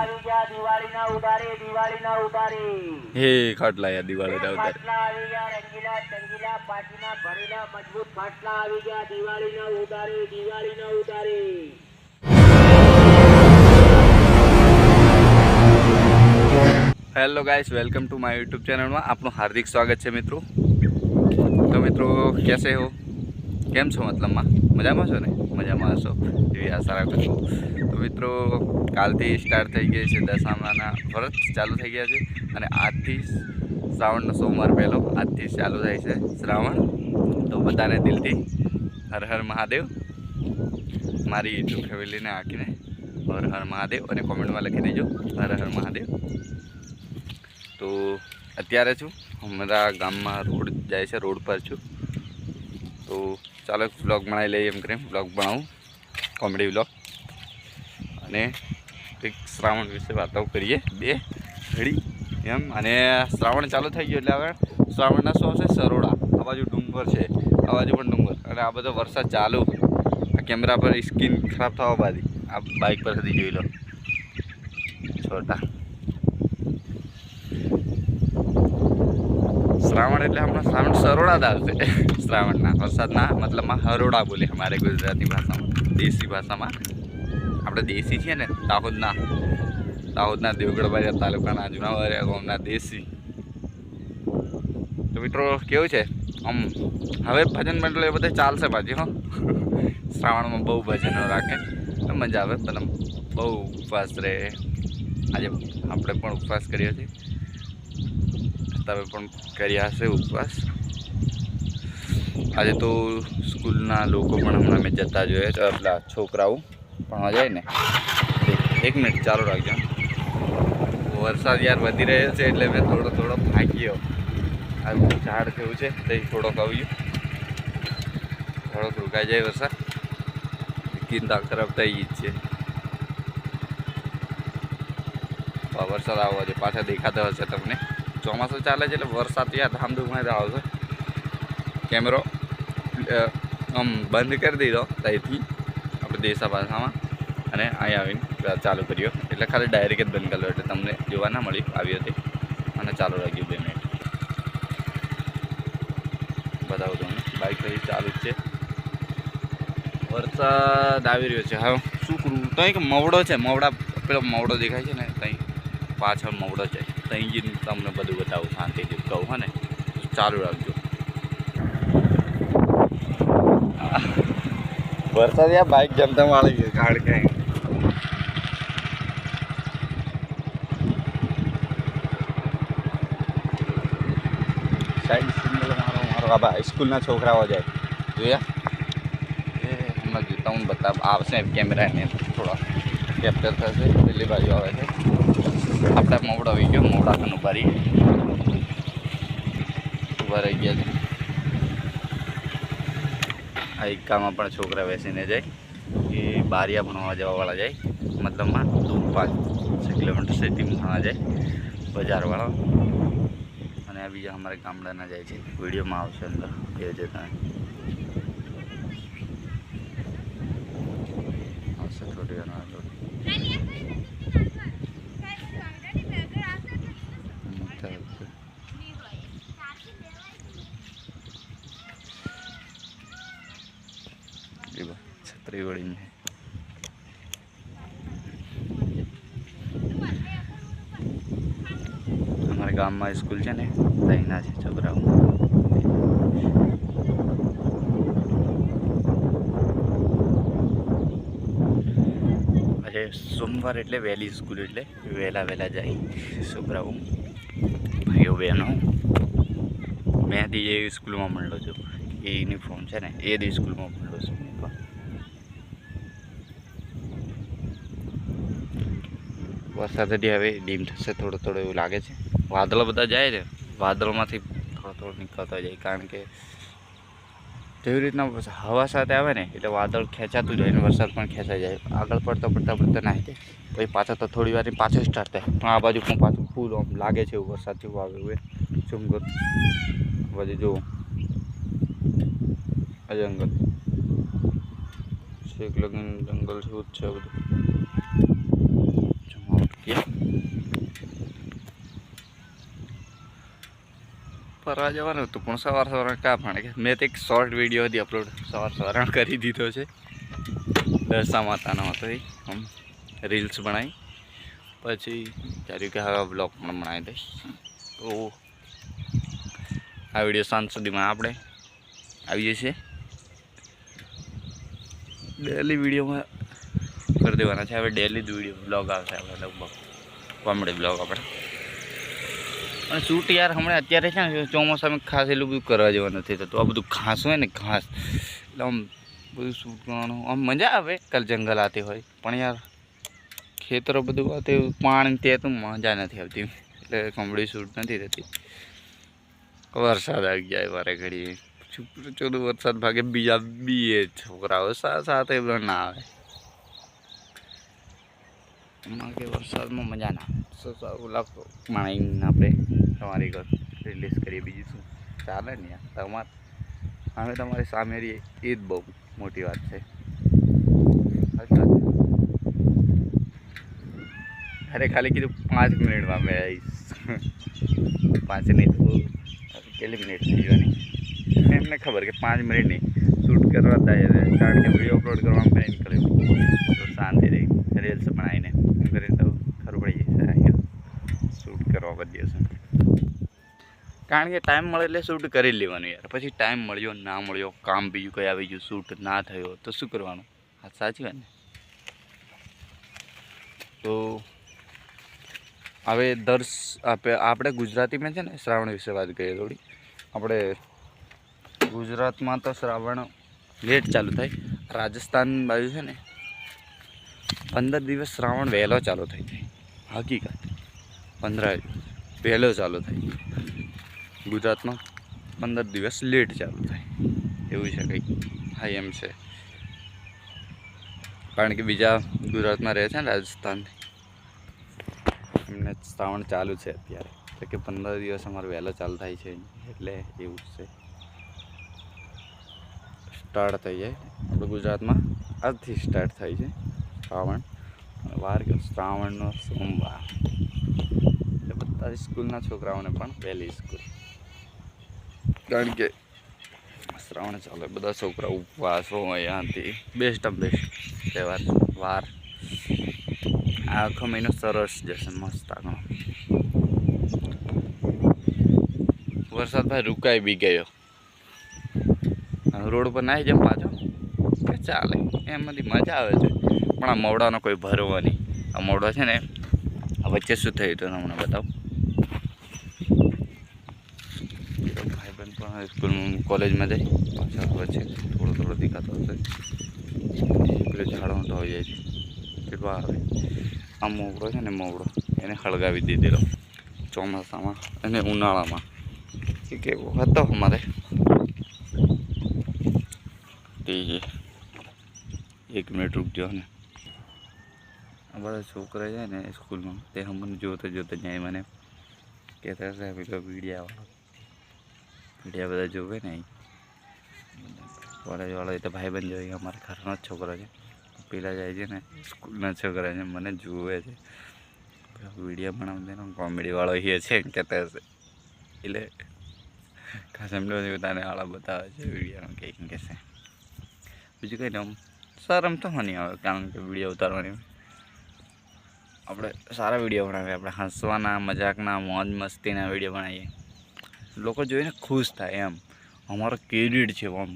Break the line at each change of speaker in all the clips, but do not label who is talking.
આવી ગયા દિવાળીના ઉતારે દિવાળીના ઉતારે.
હે ખાટલા યાર દિવાળી ના ઉતારે.
ખાટલા આવી ગયા રંગીલા ચંગીલા પાટીના ભરેલા મજબૂત ખાટલા આવી ગયા ઉતારે ઉતારે.
Hello guys welcome to my YouTube ચેનલમાં આપનું હાર્દિક સ્વાગત છે મિત્રો. તો મિત્રો કેસે હો? કેમ છો મતલબમાં? મજામાં છો ને? મજામાં હશો? એવી આશા રાખું છું. મિત્રો, કાલથી સ્ટાર્ટ થઈ ગઈ છે દશામાના વ્રત ચાલુ થઈ ગયા છે અને આજથી શ્રાવણનો સોમવાર પહેલો, આજથી ચાલુ થાય છે શ્રાવણ. તો બધાને દિલથી હર હર મહાદેવ. મારી યુટ્યુબ ફેમિલીને આંખીને હર હર મહાદેવ અને કોમેન્ટમાં લખી દેજો, હર હર મહાદેવ. તો અત્યારે છું, અમારા ગામમાં રોડ જાય છે, રોડ પર છું. તો ચાલો વ્લોગ બનાવી લઈએ એમ કરીને વ્લોગ બનાવું કોમેડી વ્લોગ અને કંઈક શ્રાવણ વિશે વાતો કરીએ. બે, ઘડી, એમ. અને શ્રાવણ ચાલુ થઈ ગયો એટલે હવે શ્રાવણના શું આવશે સરોડા. આ બાજુ ડુંગર છે. આ બાજુ પણ ડુંગર. અને આ બધો વરસાદ ચાલુ. આ કેમેરા પર સ્કીન ખરાબ થવા બાદી આ બાઇક પરથી જોઈ લો. છોટા. શ્રાવણ એટલે હમણાં શ્રાવણ સરોડા જ આવશે. શ્રાવણના. વરસાદના મતલબમાં હરોડા બોલે અમારે ગુજરાતી ભાષામાં. દેશી ભાષામાં. આપણે દેશી છીએ ને, દાહોદના. દાહોદના દેવગઢ બારિયા તાલુકાના જુનાવારિયા ગામના દેશી. તો મિત્રો, કેવું છે? આમ, હવે ભજન મંડળ એ બધે ચાલશે પાછી, હો. શ્રાવણમાં બહુ ભજનો રાખે, તો મજા આવે, પણ બહુ ઉપવાસ રહે. આજે આપણે પણ ઉપવાસ કર્યો છે. તમે પણ કર્યા હશે ઉપવાસ. આજે તો સ્કૂલના લોકો પણ હમણાં મેં જતા જોઈએ તો આપણા છોકરાઓ. ભણવા જાય ને. એક મિનિટ, ચાલુ રાખજો. વરસાદ યાર વધી રહ્યો છે એટલે મેં થોડો થોડો થાક્યો આ ઝાડ જેવું છે, તે થોડોક આવ્યું થોડોક રોકાઈ જાય વરસાદ. ચિંતા ખરાબ થઈ જ છે. વરસાદ આવવા છે પાછા દેખાતો હશે તમને. ચોમાસું ચાલે છે એટલે વરસાદ યાર ધામધૂમમાં જ આવશે. કેમેરો આમ બંધ કરી દીધો ત્યાંથી દેશા ભાષામાં અને અહીં આવીને ચાલુ કર્યો. એટલે ખાલી ડાયરેક્ટ જ બંધ કર્યો એટલે તમને જોવા ના મળી આવી હતી. અને ચાલુ રાખ્યું બે મિનિટ બતાવું તમને. બાઇક હજી ચાલુ જ છે. વરસાદ આવી રહ્યો છે. હવે શું કરું? તો એક મવડો છે. મવડા, પેલો મવડો દેખાય છે ને ત્યાં પાછળ મવડો છે. ત્યાં જઈને તમને બધું બતાવું. શાંતિથી કહું, હા ને. ચાલુ રાખજો. વરસાદ યા બાઇક જમતા વાળી ગયો કારણ કે સાઈડ સિગ્નલ મારો આ સ્કૂલના છોકરાઓ જાય. જોયા? એ જોતા હું બતાવ, આવશે કેમેરા એને થોડો. કેપ્ચર થશે, પેલી બાજુ આવે છે. આપણે મોવડો આવી ગયો મોવડા ખાનું ભરી ઊભા રહી ગયા છે. આ એકામાં પણ છોકરા બેસીને જાય. એ બારિયા ભણવા જવાવાળા જાય. મતલબમાં દૂર પાંચ, છ કિલોમીટર સિટી ભણવા જાય. બજારવાળા. અને આ બીજા અમારા ગામડાના જાય છે. વિડીયોમાં આવશે અંદર. એ જતા આવશે થોડી વાર આગળ. હમ, ચાલશે. એ વળીને. અમારા ગામમાં સ્કૂલ છે ને ત્યાંના છે, છોકરાઓ. આજે સોમવાર એટલે વહેલી સ્કૂલ એટલે વહેલા વહેલા જાય છોકરાઓ. ભાઈઓ, બહેનો. મેં એ સ્કૂલમાં મળ્યો છું. એ યુનિફોર્મ છે ને, એ દી સ્કૂલમાં મળ્યો છું હું પણ. વરસાદ હજી હવે ડીમ થશે, થોડો થોડો એવું લાગે છે. વાદળો બધા જાય છે? વાદળમાંથી થોડો થોડો નીકળતો જાય, કારણ કે જેવી રીતના હવા સાથે આવે ને, એટલે વાદળ ખેંચાતું જાય ને, વરસાદ પણ ખેંચાઈ જાય. આગળ પડતા પડતા પડતા નાહી જાય પછી પાછા તો થોડી વાર પાછો સ્ટાર્ટ થાય. પણ આ બાજુ પણ પાછું ફૂલ આમ લાગે છે એવું વરસાદ જેવું આવે એવું એ બધું જુઓ. જંગલ. છેક લગીન જંગલ જેવું જ છે બધું. ગયા ફરવા જવાનું હતું, પણ સવાર સવાર કા પણ મેં તો એક શોર્ટ વીડિયો હતી અપલોડ સવાર સવાર કરી દીધો છે. દર્શા માતાનો હતો એ, આમ રીલ્સ બનાવી. પછી વિચાર્યું કે હવે બ્લોગ પણ બનાવી દઈશ. તો આ વીડિયો સાંજ સુધીમાં આપણે આવીએ છીએ ડેલી વિડીયોમાં કરી દેવાના છે. હવે ડેલી જ વીડિયો બ્લોગ આવશે આપણે લગભગ. કોમેડી બ્લોગ આપણે. અને શૂટ યાર હમણાં અત્યારે છે ને ચોમાસામાં ખાસ એટલું બધું કરવા જેવું નથી થતું. આ બધું ઘાસ હોય ને ઘાસ એટલે આમ બધું શૂટ કરવાનું. આમ મજા આવે કાલ જંગલ આતી હોય. પણ યાર ખેતરો બધું આતે પાણી તે તો મજા નથી આવતી. એટલે કોમેડી શૂટ નથી થતી. વરસાદ આવી જાય વારે ઘડી ચોખ્ખું વરસાદ ભાગે બીજા બીએ છોકરાઓ સાથે ના આવે. એમાં કે વરસાદમાં મજા ના આવે. સો સારું લાગતો. માણીને આપણે તમારી ઘર રિલીઝ કરીએ બીજું શું? ચાલે ને યાર તમારે અમે તમારી સામે રહીએ. એ જ બહુ મોટી વાત છે. અરે ખાલી કીધું પાંચ મિનિટમાં મેં આવીશ. પાંચ નહીં તો કેટલી મિનિટ થઈ જવાની એમને ખબર કે પાંચ મિનિટ નહીં શૂટ કરવા થાય કારણ કે વીડિયો અપલોડ કરવામાં મેં નીકળ્યું તો શાંતિ રહી. રીલ્સ બનાવીને એમ કરીને તો ખરું પડી જશે અહીંયા. શૂટ કરવા બધી હશે કારણ કે ટાઈમ મળે એટલે શૂટ કરી લેવાનું યાર. પછી ટાઈમ મળ્યો, ના મળ્યો, કામ બીજું કંઈ આવી ગયું શૂટ ના થયો, તો શું કરવાનું? હા સાચી વાત ને? તો હવે દર સ- આપણે ગુજરાતીમાં છે ને શ્રાવણ વિશે વાત કરીએ થોડી. આપણે ગુજરાતમાં તો શ્રાવણ લેટ ચાલુ થાય. રાજસ્થાન બાજુ છે ને પંદર દિવસ શ્રાવણ વહેલો ચાલુ થઈ જાય. હકીકત. પંદર વહેલો ચાલુ થાય. ગુજરાતમાં પંદર દિવસ લેટ ચાલુ થાય. એવું છે કંઈક. હા, એમ છે. કારણ કે બીજા ગુજરાતમાં રહે છે ને રાજસ્થાન. એમને શ્રાવણ ચાલુ છે અત્યારે. એટલે કે પંદર દિવસ અમારે વહેલો ચાલુ થાય છે. એટલે એવું છે. સ્ટાર્ટ થઈ જાય. આપણે ગુજરાતમાં આજથી સ્ટાર્ટ થાય છે. શ્રાવણ, વાર શ્રાવણનો સોમવાર. એટલે બધા સ્કૂલના છોકરાઓને પણ પહેલી સ્કૂલ. કારણ કે શ્રાવણ ચાલે, બધા છોકરા ઉપવાસ હોય આથી બેસ્ટ ઓફ બેસ્ટ તહેવાર, વાર. આખો મહિનો સરસ જશે, મસ્ત આગળ વરસાદ ભાઈ રૂકાઈ બી ગયો. રોડ પર નાહી જેમ પાછો? ચાલે? એમાંથી મજા આવે છે. પણ આ મોવડાનો કોઈ ભરવો નહીં. આ મોવડો છે ને, આ વચ્ચે શું થયું હતું તમને બતાવું. ભાઈબંધ પણ સ્કૂલમાં, કોલેજમાં જાય. પાછા છે થોડો થોડો દેખાતો હશે. પેલો ઝાડો મોટો આવી જાય છે કેટલો આવે? આ મોવડો છે ને મોવડો, એને હળગાવી દીધેલો ચોમાસામાં અને ઉનાળામાં. એ કેવો હતો અમારે? એક મિનિટ રૂકજો ને. બધા છોકરા છે ને સ્કૂલમાં, તે અમને જોતા જોતા જાય મને. કહેતા હશે પેલો વિડીયા વિડીયા બધા જોવે ને કોલેજવાળા એ તો ભાઈબંધ જોઈએ અમારા ઘરનો જ છોકરો છે. પેલા જાય છે ને, સ્કૂલના છોકરા છે, મને જુએ છે. વીડિયો બનાવते ને કોમેડીવાળો એ છે કહેતા હશે. એટલે એમને તને આળા બતાવે છે વિડીયોમાં કંઈક કહેશે બીજું કંઈ નહીં આમ શરમ તો મને આવે, કારણ કે વીડિયો ઉતારવાની. આપણે સારા વીડિયો બનાવીએ. આપણે હસવાના, મજાકના, મોજ મસ્તીના વીડિયો બનાવીએ. લોકો જોઈને ખુશ થાય એમ. અમારો કેરીડ છે આમ.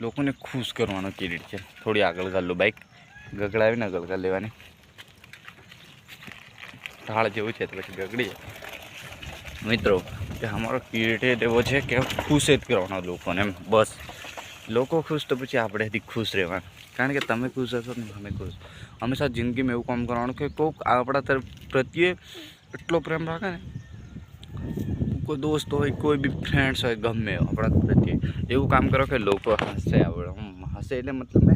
લોકોને ખુશ કરવાનો કેરીડ છે. થોડી આગળ કર લો બાઈક ગગડાવીને આગળ કરી લેવાની. ઢાળ જેવું છે તો પછી ગગડી મિત્રો, કે અમારો ક્રિએટેડ એવો છે કે ખુશ જ કરવાનો લોકોને એમ. બસ. લોકો ખુશ તો પછી આપણેથી ખુશ રહેવાનું. કારણ કે તમે ખુશ હશો ને અમે ખુશ. હંમેશા જિંદગીમાં એવું કામ કરવાનું કે કોઈક આપણા તરફ પ્રત્યે એટલો પ્રેમ રાખે ને. કોઈ દોસ્ત હોય, કોઈ બી ફ્રેન્ડ્સ હોય, ગમે આપણા પ્રત્યે. એવું કામ કરો કે લોકો હસે આપણે હસે એટલે મતલબ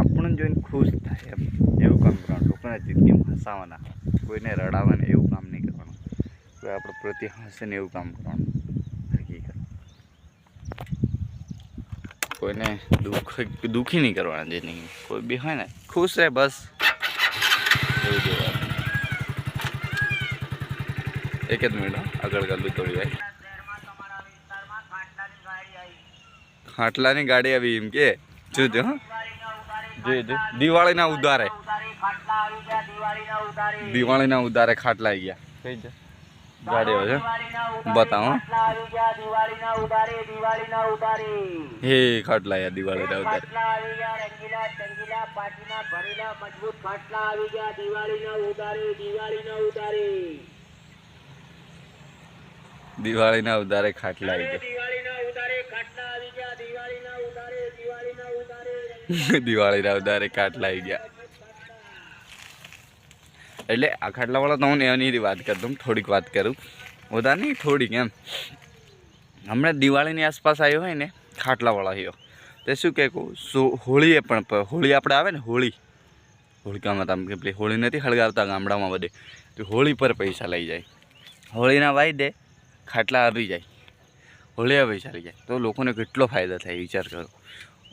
આપણને જોઈને ખુશ થાય એમ. એવું કામ કરવાનું, લોકોને જિંદગીમાં હસાવાના, કોઈને રડાવવાને એવું કામ નહીં કરવાનું. કોઈ આપણા પ્રત્યે હસે ને એવું કામ કરવાનું હકીકત કોઈને દુઃખ દુઃખી નહીં કરવાના જે નહીં. કોઈ બી હોય ને ખુશ રહે બસ. એવું જોવાનું એક જ મિનિટ આગળ કરલું થોડી ભાઈ. ખાટલાની ગાડી આવી એમ કે. જોજો. જે જે દિવાળીના ઉધારે.
દિવાળીના ઉધારે.
ખાટલા આવી ગયા. કઈ છે ગાડી આવે છે. બતાવો. હે ખાટલા યા દિવાળી ના
ઉતારે. દિવાળી ગયા. ઉતારે ખાટલા આવી ગયા
આવી
દિવાળીના ઉધારે ખાટલા આવી ગયા દિવાળીના ઉધારે દિવાળીના ઉધારે
ગયા દિવાળીના ઉધારે ખાટલા આવી ગયા એટલે આ ખાટલાવાળા તો હું એની વાત કરતો હું થોડીક વાત કરું. બધા નહીં, થોડીક એમ. હમણાં દિવાળીની આસપાસ આવ્યો હોય ને, ખાટલાવાળા આવ્યો. તે શું કહે કહું હોળીએ પણ હોળી આપણે આવે ને, હોળી. હોળકામાં તમે કે પેલી હોળી નથી હળગાવતા ગામડામાં બધે. તો હોળી પર પૈસા લઈ જાય. હોળીના વાઈ દે ખાટલા આવી જાય. હોળીએ પૈસા લઈ જાય. તો લોકોને કેટલો ફાયદો થાય, વિચાર કરો.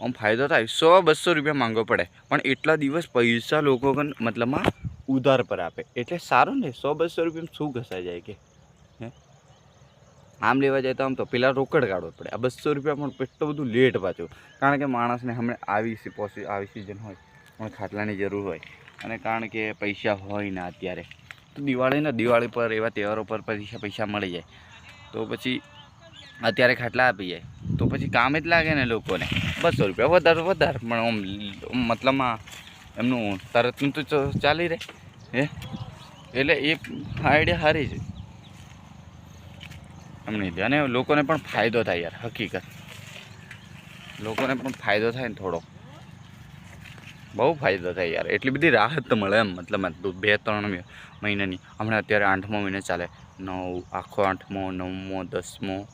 આમ ફાયદો થાય, સો બસો રૂપિયા માંગવો પડે. પણ એટલા દિવસ પૈસા લોકો મતલબમાં ઉધાર પર આપે. એટલે સારું ને, સો બસો રૂપિયામાં શું ઘસાઈ જાય કે? હે? આમ લેવા જાય તો આમ તો, પેલા રોકડ કાઢવો પડે. આ બસો રૂપિયા પણ એટલું બધું લેટ પાછું. કારણ કે માણસને હમણાં આવી પોસી, આવી સિઝન હોય પણ ખાટલાની જરૂર હોય. અને કારણ કે પૈસા હોય ના અત્યારે. તો દિવાળીના દિવાળી પર, એવા તહેવારો પર પૈસા પૈસા મળી જાય. તો પછી અત્યારે ખાટલા આપી જાય. તો પછી કામ જ લાગે ને લોકોને. બસો રૂપિયા વધારે વધારે, પણ મતલબમાં એમનું તરતનું તો ચાલી રહે. હે? એટલે એ આઈડિયા સારી છે. એમની રીતે અને લોકોને પણ ફાયદો થાય યાર, હકીકત. લોકોને પણ ફાયદો થાય ને થોડો બહુ ફાયદો થાય યાર. એટલી બધી રાહત મળે એમ. મતલબ બે, ત્રણ મહિનાની. હમણાં અત્યારે આઠમો મહિનો ચાલે. નવ, આખો આઠમો, નવમો, દસમો.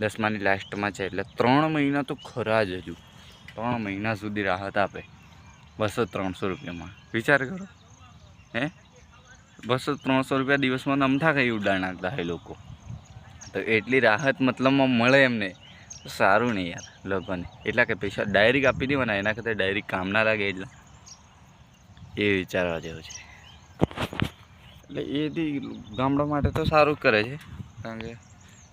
દસમાની લાસ્ટમાં છે. એટલે ત્રણ મહિના તો ખરા જ હજુ. ત્રણ મહિના સુધી રાહત આપે. બસો ત્રણસો રૂપિયામાં. વિચાર કરો. હે? બસો ત્રણસો રૂપિયા દિવસમાં નમથા કઈ ઉડાડ નાખતા હોય લોકો? તો એટલી રાહત મતલબમાં મળે એમને. સારું નહીં યાર લોકોને એટલા કે પૈસા ડાયરેક્ટ આપી દેવાના, એના કરતાં ડાયરેક્ટ કામ ના લાગે એટલા. એ વિચારવા જેવું છે. એટલે એથી ગામડા માટે તો સારું કરે છે. કારણ કે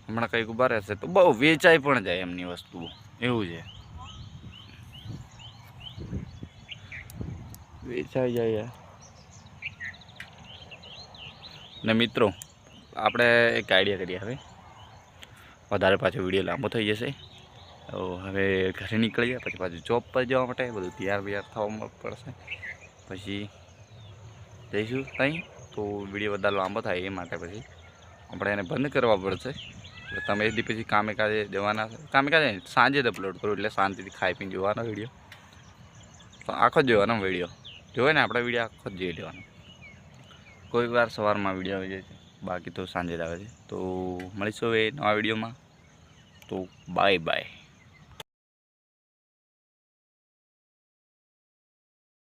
હમણાં કંઈક ઊભા રહેશે તો બહુ વેચાઈ પણ જાય એમની વસ્તુઓ. એવું છે. વેચાઈ જાય ને મિત્રો, આપણે એક આઈડિયા કરીએ હવે. વધારે પાછો વીડિયો લાંબો થઈ જશે. તો હવે ઘરે નીકળીએ, પછી પાછું જોબ પર જવા માટે, બધું તૈયાર બૈયાર થવા પડશે. પછી જઈશું ત્યાં તો વીડિયો વધારે લાંબો થાય એ માટે પછી આપણે એને બંધ કરવા પડશે. તમે એથી પછી કામે કાજે જવાના કામે કાજે સાંજે જ અપલોડ કરું, એટલે શાંતિથી ખાઈ પીને જોવાનો વીડિયો આખો જ જોવાનો વીડિયો જોવે ને આપણે વીડિયો આખો જ જોઈ લેવાનો. કોઈ વાર સવારમાં વીડિયો આવી જાય છે, બાકી તો સાંજે જ આવે છે. તો મળીશું હવે નવા વિડીયોમાં તો બાય બાય